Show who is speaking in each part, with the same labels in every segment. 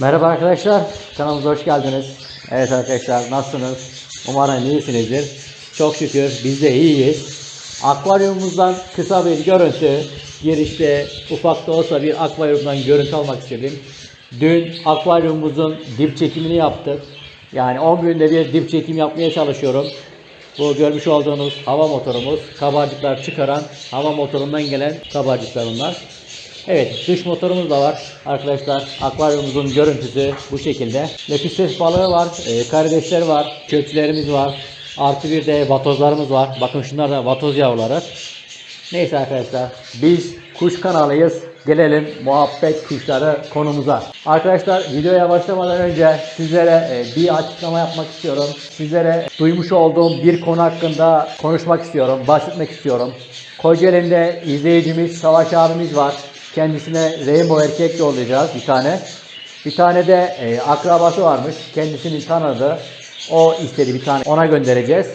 Speaker 1: Merhaba arkadaşlar, kanalımıza hoş geldiniz. Evet arkadaşlar, nasılsınız? Umarım iyisinizdir. Çok şükür biz de iyiyiz. Akvaryumumuzdan kısa bir görüntü, girişte ufak da olsa bir akvaryumdan görüntü almak istedim. Dün akvaryumumuzun dip çekimini yaptık. Yani 10 günde bir dip çekim yapmaya çalışıyorum. Bu görmüş olduğunuz hava motorumuz, kabarcıklar çıkaran hava motorundan gelen kabarcıklar bunlar. Evet dış motorumuz da var arkadaşlar. Akvaryumumuzun görüntüsü bu şekilde. Lepistes balığı var, e, karidesler var, kökçülerimiz var. Artı bir de vatozlarımız var. Bakın şunlar da vatoz yavruları. Neyse arkadaşlar biz kuş kanalıyız. Gelelim muhabbet kuşları konumuza. Arkadaşlar videoya başlamadan önce sizlere e, bir açıklama yapmak istiyorum. Sizlere duymuş olduğum bir konu hakkında konuşmak istiyorum, bahsetmek istiyorum. Kocaeli'nde izleyicimiz Savaş abimiz var. Kendisine Rainbow erkek yollayacağız bir tane. Bir tane de e, akrabası varmış. Kendisini tanıdı. O istedi bir tane. Ona göndereceğiz.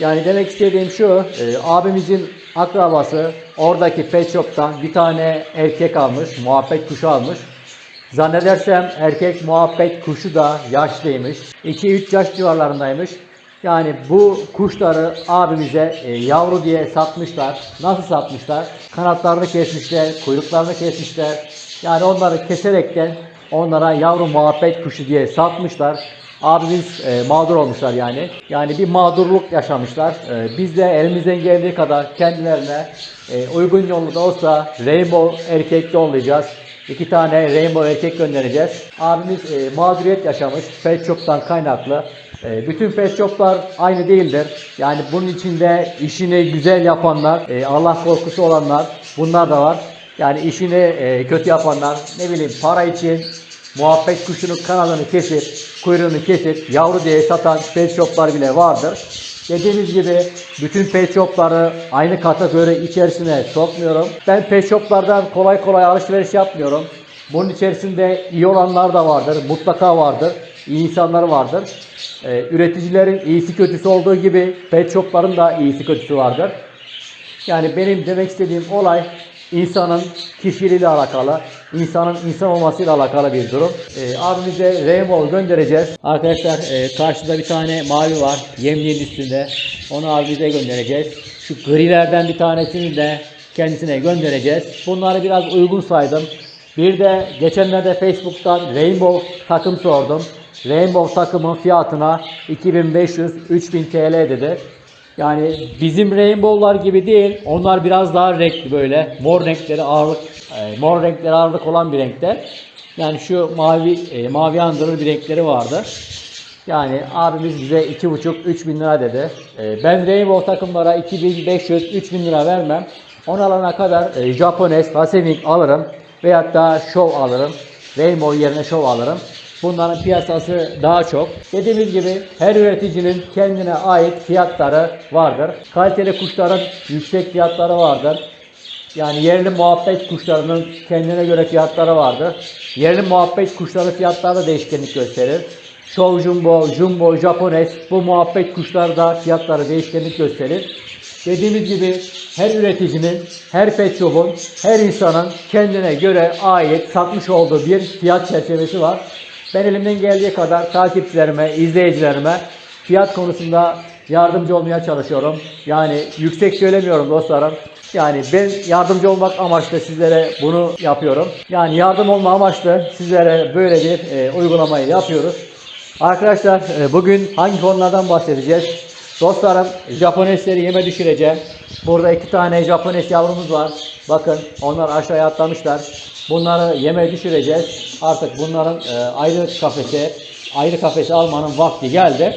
Speaker 1: Yani demek istediğim şu. e, abimizin akrabası oradaki pet shop'tan bir tane erkek almış. Muhabbet kuşu almış. Zannedersem erkek muhabbet kuşu da yaşlıymış. 2-3 yaş civarlarındaymış. Yani bu kuşları abimize e, yavru diye satmışlar. Nasıl satmışlar? Kanatlarını kesmişler, kuyruklarını kesmişler. Yani onları keserekten onlara yavru muhabbet kuşu diye satmışlar. Abimiz e, mağdur olmuşlar yani. Yani bir mağdurluk yaşamışlar. E, biz de elimizden geldiği kadar kendilerine e, uygun yollu da olsa Rainbow erkek yollayacağız. İki tane Rainbow erkek göndereceğiz. Abimiz e, mağduriyet yaşamış. Pet Shop'tan kaynaklı. E, bütün pet shoplar aynı değildir. Yani bunun içinde işini güzel yapanlar, e, Allah korkusu olanlar bunlar da var. Yani işini e, kötü yapanlar ne bileyim para için muhabbet kuşunun kanadını kesip kuyruğunu kesip yavru diye satan pet shoplar bile vardır. Dediğimiz gibi bütün pet shopları aynı kategori içerisine sokmuyorum. Ben pet shoplardan kolay kolay alışveriş yapmıyorum. Bunun içerisinde iyi olanlar da vardır, mutlaka vardır. İyi insanlar vardır. Ee, üreticilerin iyisi kötüsü olduğu gibi pet shopların da iyisi kötüsü vardır. Yani benim demek istediğim olay insanın kişiliğiyle alakalı, insanın insan olmasıyla alakalı bir durum. Ee, abimize Rainbow göndereceğiz. Arkadaşlar e, karşıda bir tane mavi var yemliğin üstünde. Onu abimize göndereceğiz. Şu grilerden bir tanesini de kendisine göndereceğiz. Bunları biraz uygun saydım. Bir de geçenlerde Facebook'tan Rainbow takım sordum. Rainbow takımın fiyatına 2500-3000 TL dedi. Yani bizim Rainbow'lar gibi değil. Onlar biraz daha renkli böyle. Mor renkleri ağırlık, e, mor renkleri ağırlık olan bir renkte. Yani şu mavi e, mavi andırır bir renkleri vardı. Yani abimiz bize 2,5-3 bin lira dedi. E, ben Rainbow takımlara 2500-3000 lira vermem. Onu alana kadar e, Japones, Hasewing alırım. Veyahut da Show alırım. Rainbow yerine Show alırım. Bunların piyasası daha çok. Dediğimiz gibi her üreticinin kendine ait fiyatları vardır. Kaliteli kuşların yüksek fiyatları vardır. Yani yerli muhabbet kuşlarının kendine göre fiyatları vardır. Yerli muhabbet kuşları fiyatları da değişkenlik gösterir. Show Jumbo, Jumbo, Japones bu muhabbet kuşları da fiyatları değişkenlik gösterir. Dediğimiz gibi her üreticinin, her pet shop'un, her insanın kendine göre ait satmış olduğu bir fiyat çerçevesi var. Ben elimden geldiği kadar takipçilerime, izleyicilerime fiyat konusunda yardımcı olmaya çalışıyorum. Yani yüksek söylemiyorum dostlarım. Yani ben yardımcı olmak amaçlı sizlere bunu yapıyorum. Yani yardım olma amaçlı sizlere böyle bir e, uygulamayı yapıyoruz. Arkadaşlar e, bugün hangi konulardan bahsedeceğiz? Dostlarım Japonesleri yeme düşüreceğim. Burada iki tane Japones yavrumuz var. Bakın onlar aşağıya atlamışlar. Bunları yeme düşüreceğiz. Artık bunların e, ayrı kafese, ayrı kafese almanın vakti geldi.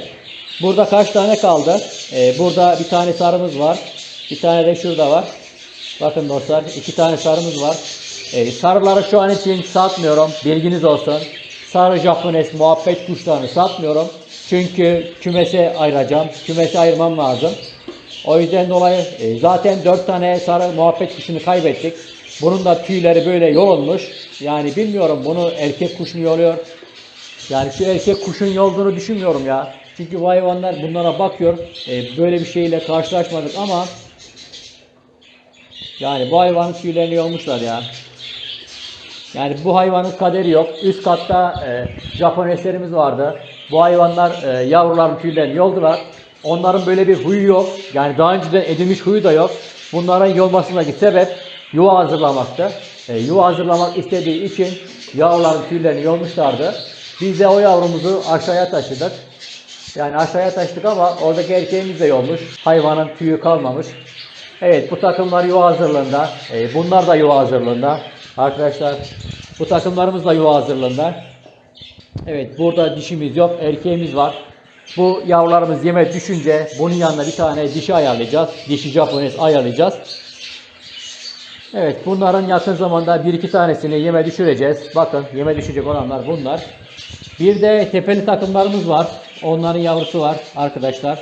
Speaker 1: Burada kaç tane kaldı? E, burada bir tane sarımız var. Bir tane de şurada var. Bakın dostlar iki tane sarımız var. E, sarıları şu an için satmıyorum. Bilginiz olsun. Sarı Japones muhabbet kuşlarını satmıyorum. Çünkü kümese ayıracağım. Kümese ayırmam lazım. O yüzden dolayı e, zaten 4 tane sarı muhabbet kuşunu kaybettik. Bunun da tüyleri böyle yolunmuş. Yani bilmiyorum bunu erkek kuş mu yoluyor? Yani şu erkek kuşun yolduğunu düşünmüyorum ya. Çünkü bu hayvanlar bunlara bakıyor. E, böyle bir şeyle karşılaşmadık ama yani bu hayvanın tüylerini yolmuşlar ya. Yani bu hayvanın kaderi yok. Üst katta e, Japoneslerimiz vardı. Bu hayvanlar e, yavruların tüylerini yoldular. Onların böyle bir huyu yok. Yani daha önceden edinmiş huyu da yok. Bunların yolmasındaki sebep yuva hazırlamaktı. E, yuva hazırlamak istediği için yavruların tüylerini yolmuşlardı. Biz de o yavrumuzu aşağıya taşıdık. Yani aşağıya taşıdık ama oradaki erkeğimiz de yolmuş. Hayvanın tüyü kalmamış. Evet bu takımlar yuva hazırlığında. E, bunlar da yuva hazırlığında. Arkadaşlar bu takımlarımız da yuva hazırlığında. Evet burada dişimiz yok erkeğimiz var. Bu yavrularımız yeme düşünce bunun yanına bir tane dişi ayarlayacağız. Dişi Japones ayarlayacağız. Evet bunların yakın zamanda bir iki tanesini yeme düşüreceğiz. Bakın yeme düşecek olanlar bunlar. Bir de tepeli takımlarımız var. Onların yavrusu var arkadaşlar.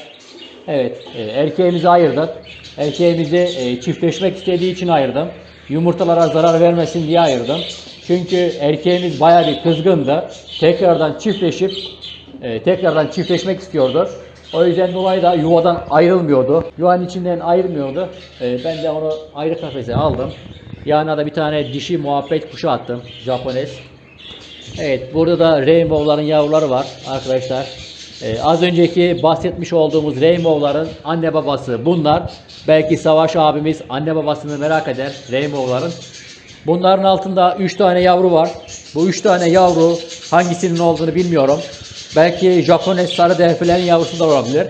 Speaker 1: Evet e, erkeğimizi ayırdık. Erkeğimizi e, çiftleşmek istediği için ayırdım. Yumurtalara zarar vermesin diye ayırdım. Çünkü erkeğimiz bayağı bir kızgındı. Tekrardan çiftleşip e, tekrardan çiftleşmek istiyordu. O yüzden dolayı da yuvadan ayrılmıyordu. Yuvanın içinden ayrılmıyordu. E, ben de onu ayrı kafese aldım. Yanına da bir tane dişi muhabbet kuşu attım. Japones. Evet burada da Rainbow'ların yavruları var arkadaşlar. Ee, az önceki bahsetmiş olduğumuz Rainbow'ların anne babası bunlar. Belki Savaş abimiz anne babasını merak eder Rainbow'ların. Bunların altında 3 tane yavru var. Bu 3 tane yavru hangisinin olduğunu bilmiyorum. Belki Japones sarı deflerin yavrusu da olabilir.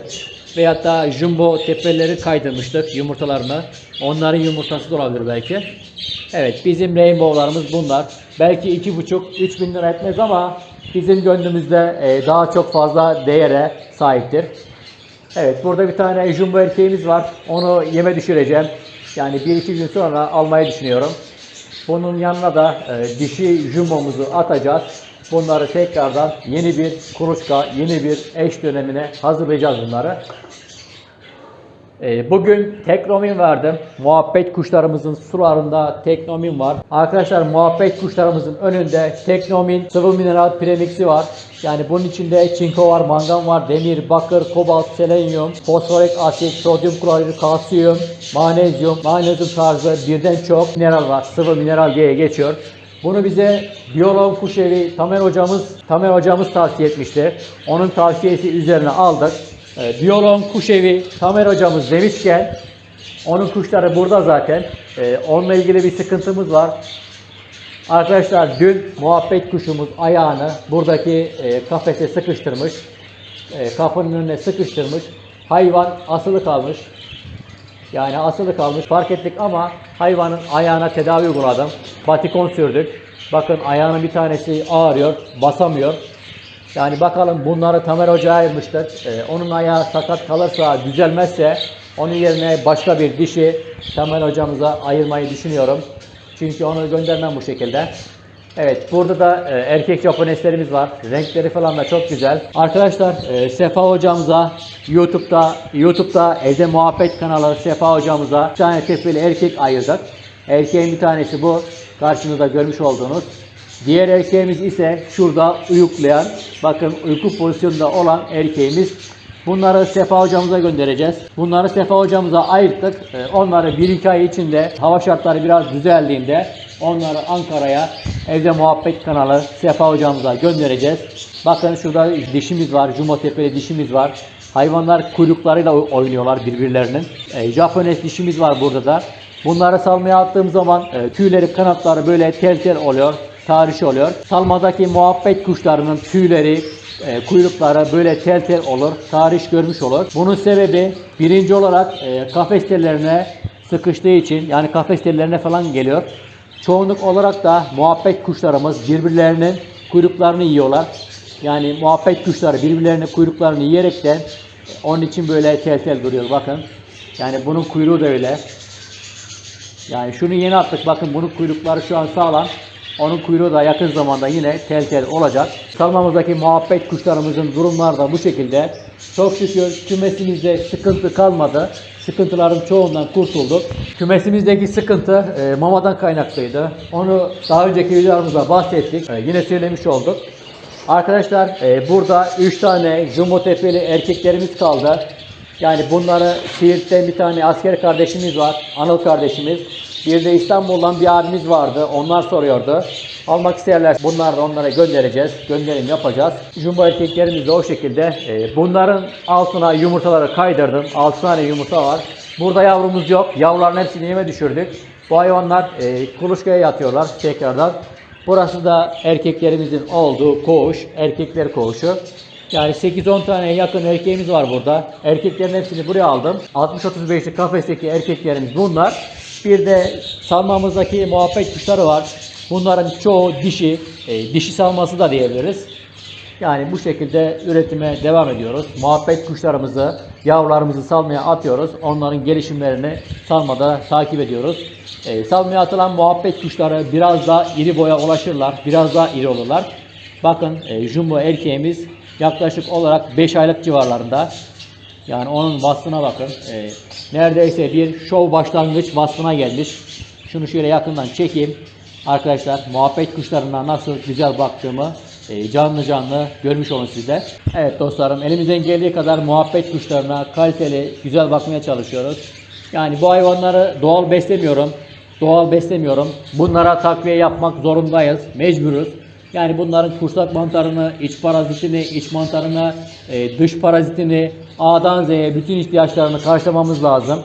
Speaker 1: Veyahut da jumbo tepeleri kaydırmıştık yumurtalarını. Onların yumurtası da olabilir belki. Evet bizim rainbow'larımız bunlar. Belki 2,5-3 bin lira etmez ama bizim gönlümüzde e, daha çok fazla değere sahiptir. Evet burada bir tane jumbo erkeğimiz var. Onu yeme düşüreceğim. Yani 1-2 gün sonra almayı düşünüyorum. Bunun yanına da e, dişi jumbomuzu atacağız. Bunları tekrardan yeni bir kuluçka, yeni bir eş dönemine hazırlayacağız bunları. Ee, Bugün teknomin verdim. Muhabbet kuşlarımızın sularında teknomin var. Arkadaşlar muhabbet kuşlarımızın önünde teknomin sıvı mineral premixi var. Yani bunun içinde çinko var, mangan var, demir, bakır, kobalt, selenyum, fosforik asit, sodyum klorit, kalsiyum, manezyum, magnezyum tarzı birden çok mineral var. Sıvı mineral diye geçiyor. Bunu bize biyolog kuşevi Tamer hocamız Tamer hocamız tavsiye etmişti. Onun tavsiyesi üzerine aldık. E, biyolog kuşevi Tamer hocamız demişken onun kuşları burada zaten. E, onunla ilgili bir sıkıntımız var. Arkadaşlar dün muhabbet kuşumuz ayağını buradaki e, kafese sıkıştırmış. E, kapının önüne sıkıştırmış. Hayvan asılı kalmış. Yani asılı kalmış fark ettik ama hayvanın ayağına tedavi uyguladım. Batikon sürdük. Bakın ayağının bir tanesi ağrıyor, basamıyor. Yani bakalım bunları Tamer Hoca'ya ayırmıştık. Ee, onun ayağı sakat kalırsa, düzelmezse onun yerine başka bir dişi Tamer Hocamıza ayırmayı düşünüyorum. Çünkü onu göndermem bu şekilde. Evet burada da e, erkek Japoneslerimiz var. Renkleri falan da çok güzel. Arkadaşlar e, Sefa hocamıza YouTube'da YouTube'da Evde Muhabbet kanalı Sefa hocamıza bir tane tefili erkek ayırdık. Erkeğin bir tanesi bu. Karşınızda görmüş olduğunuz. Diğer erkeğimiz ise şurada uyuklayan, bakın uyku pozisyonunda olan erkeğimiz. Bunları Sefa hocamıza göndereceğiz. Bunları Sefa hocamıza ayırttık. Ee, Onları 1-2 ay içinde hava şartları biraz düzeldiğinde onları Ankara'ya evde muhabbet kanalı Sefa hocamıza göndereceğiz. Bakın şurada dişimiz var. Jumbo tepeli dişimiz var. Hayvanlar kuyruklarıyla oy- oynuyorlar birbirlerinin. E, Japones dişimiz var burada da. Bunları salmaya attığım zaman e, tüyleri kanatları böyle tel tel oluyor. Tarih oluyor. Salmadaki muhabbet kuşlarının tüyleri, e, kuyrukları böyle tel tel olur. Tarih görmüş olur. Bunun sebebi birinci olarak e, kafes tellerine sıkıştığı için yani kafes tellerine falan geliyor. Çoğunluk olarak da muhabbet kuşlarımız birbirlerinin kuyruklarını yiyorlar. Yani muhabbet kuşları birbirlerinin kuyruklarını yiyerekten onun için böyle tel tel duruyor bakın. Yani bunun kuyruğu da öyle. Yani şunu yeni attık bakın bunun kuyrukları şu an sağlam. Onun kuyruğu da yakın zamanda yine tel tel olacak. Salmamızdaki muhabbet kuşlarımızın durumları da bu şekilde. Çok şükür kümesimizde sıkıntı kalmadı. Sıkıntıların çoğundan kurtulduk. Kümesimizdeki sıkıntı e, mamadan kaynaklıydı. Onu daha önceki videolarımızda bahsettik. E, yine söylemiş olduk. Arkadaşlar e, burada 3 tane jumbo tepeli erkeklerimiz kaldı. Yani bunları Siirt'ten bir tane asker kardeşimiz var. Anıl kardeşimiz. Bir de İstanbul'dan bir abimiz vardı. Onlar soruyordu. Almak isterler. Bunları onlara göndereceğiz. Gönderim yapacağız. Jumbo erkeklerimiz de o şekilde. E, bunların altına yumurtaları kaydırdım. 6 tane yumurta var. Burada yavrumuz yok. Yavruların hepsini yeme düşürdük. Bu hayvanlar e, kuluçkaya yatıyorlar tekrardan. Burası da erkeklerimizin olduğu koğuş. Erkekler koğuşu. Yani 8-10 tane yakın erkeğimiz var burada. Erkeklerin hepsini buraya aldım. 60-35'lik kafesteki erkeklerimiz bunlar. Bir de salmamızdaki muhabbet kuşları var. Bunların çoğu dişi. e, dişi salması da diyebiliriz. Yani bu şekilde üretime devam ediyoruz. Muhabbet kuşlarımızı, yavrularımızı salmaya atıyoruz. Onların gelişimlerini salmada takip ediyoruz. E, salmaya atılan muhabbet kuşları biraz daha iri boya ulaşırlar. Biraz daha iri olurlar. Bakın e, jumbo erkeğimiz yaklaşık olarak 5 aylık civarlarında. Yani onun vasfına bakın. E, neredeyse bir şov başlangıç vasfına gelmiş. Şunu şöyle yakından çekeyim. Arkadaşlar muhabbet kuşlarına nasıl güzel baktığımı e, canlı canlı görmüş olun sizler. Evet dostlarım elimizden geldiği kadar muhabbet kuşlarına kaliteli güzel bakmaya çalışıyoruz. Yani bu hayvanları doğal beslemiyorum. Doğal beslemiyorum. Bunlara takviye yapmak zorundayız. Mecburuz. Yani bunların kursak mantarını, iç parazitini, iç mantarını, e, dış parazitini A'dan Z'ye bütün ihtiyaçlarını karşılamamız lazım.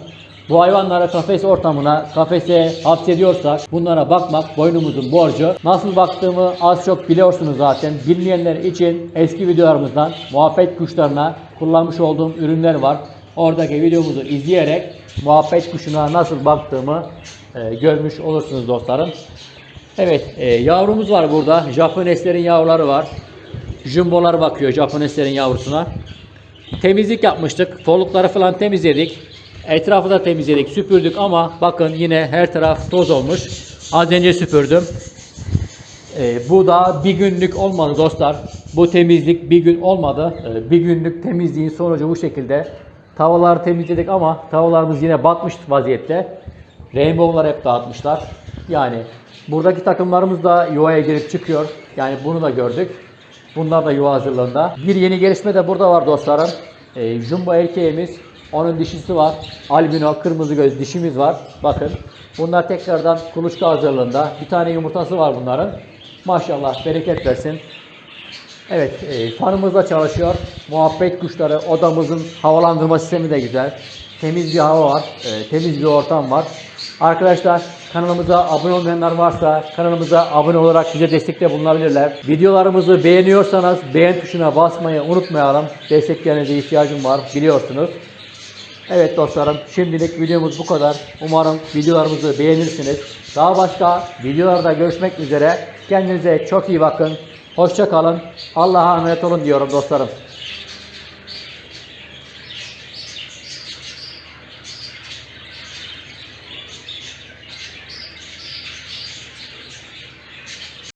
Speaker 1: Bu hayvanları kafes ortamına, kafese hapsediyorsak bunlara bakmak boynumuzun borcu. Nasıl baktığımı az çok biliyorsunuz zaten. Bilmeyenler için eski videolarımızdan muhabbet kuşlarına kullanmış olduğum ürünler var. Oradaki videomuzu izleyerek muhabbet kuşuna nasıl baktığımı e, görmüş olursunuz dostlarım. Evet, e, yavrumuz var burada. Japoneslerin yavruları var. Jumbolar bakıyor Japoneslerin yavrusuna. Temizlik yapmıştık. Folukları falan temizledik. Etrafı da temizledik, süpürdük ama bakın yine her taraf toz olmuş. Az önce süpürdüm. Ee, bu da bir günlük olmadı dostlar. Bu temizlik bir gün olmadı. Ee, bir günlük temizliğin sonucu bu şekilde. Tavaları temizledik ama tavalarımız yine batmış vaziyette. Rainbow'lar hep dağıtmışlar. Yani buradaki takımlarımız da yuvaya girip çıkıyor. Yani bunu da gördük. Bunlar da yuva hazırlığında. Bir yeni gelişme de burada var dostlarım. Ee, Jumbo erkeğimiz. Onun dişisi var. Albino kırmızı göz dişimiz var. Bakın. Bunlar tekrardan kuluçka hazırlığında. Bir tane yumurtası var bunların. Maşallah bereket versin. Evet, e, fanımız da çalışıyor. Muhabbet kuşları, odamızın havalandırma sistemi de güzel. Temiz bir hava var, e, temiz bir ortam var. Arkadaşlar kanalımıza abone olmayanlar varsa kanalımıza abone olarak bize destekte bulunabilirler. Videolarımızı beğeniyorsanız beğen tuşuna basmayı unutmayalım. Desteklerinize ihtiyacım var biliyorsunuz. Evet dostlarım şimdilik videomuz bu kadar. Umarım videolarımızı beğenirsiniz. Daha başka videolarda görüşmek üzere. Kendinize çok iyi bakın. Hoşça kalın. Allah'a emanet olun diyorum dostlarım.